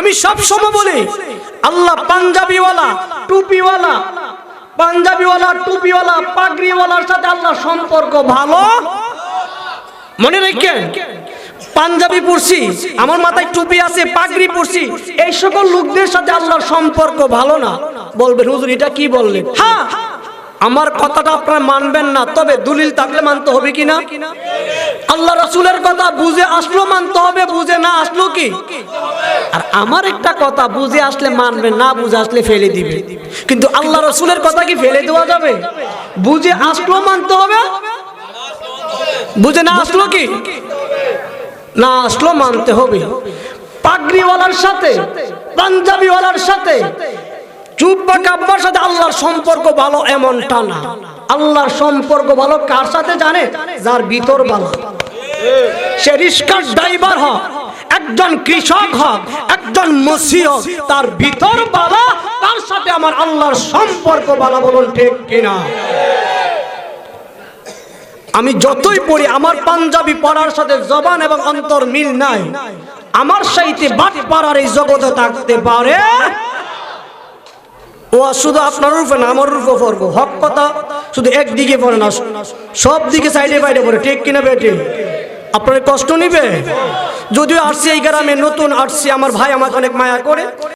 আমি সব সময় বলি, আল্লাহ পাঞ্জাবিওয়ালা, টুপিওয়ালা পাঞ্জাবিওয়ালা, টুপিওয়ালা, পাগড়িওয়ালার সাথে আল্লাহ সম্পর্ক ভালো? মনে রেখেন, পাঞ্জাবি পরছি আমার মাথায় টুপি আছে, পাগড়ি পরছি এই সকল লোকদের সাথে আল্লাহর সম্পর্ক ভালো না। বলবেন, হুজুর, এটা কি বললেন? হ্যাঁ আমার কথাটা আপনারা মানবেন না, তবে দলিল থাকলে মানতে হবে কি না? আল্লাহ রাসূলের কথা বুঝে আসলো মানতে হবে, বুঝে না আসলো কি? আর আমার একটা কথা, বুঝে আসলে মানবে, না বুঝে আসলে ফেলে দিবে। কিন্তু আল্লাহ রসুলের কথা কি ফেলে দেওয়া যাবে? বুঝে আসলো মানতে হবে? বুঝে না আসলো কি? না আসলো মানতে হবে। পাগড়িওয়ালার সাথে, পাঞ্জাবিওয়ালার সাথে চুব্বা কাব্বার সাথে আল্লাহর সম্পর্ক ভালো এমনটা না। আল্লাহর সম্পর্ক ভালো কার সাথে জানে? যার ভিতর ভালো সে রিস্কার ড্রাইভার হোক একজন কৃষক হোক, একজন মসি হোক তার ভিতর বালা তার সাথে আমার আল্লাহর সম্পর্ক বালা বলুন ঠিক কিনা? আমি যতই পড়ি, আমার পাঞ্জাবি পড়ার সাথে জবান এবং অন্তর মিল নাই। আমার সাইতে বাট পাড়ার এই জগতে থাকতে পারে। ও, শুধু আপনার রূপে না, আমার রূপে পড়ব। হক কথা, শুধু একদিকে পড়ে না সব দিকে সাইডে বাইরে পড়ে। ঠিক কিনা বেটে? আপনার কষ্ট নিবে? যদিও আসছি এই গ্রামে নতুন আসছি। আমার ভাই আমাকে অনেক মায়া করে।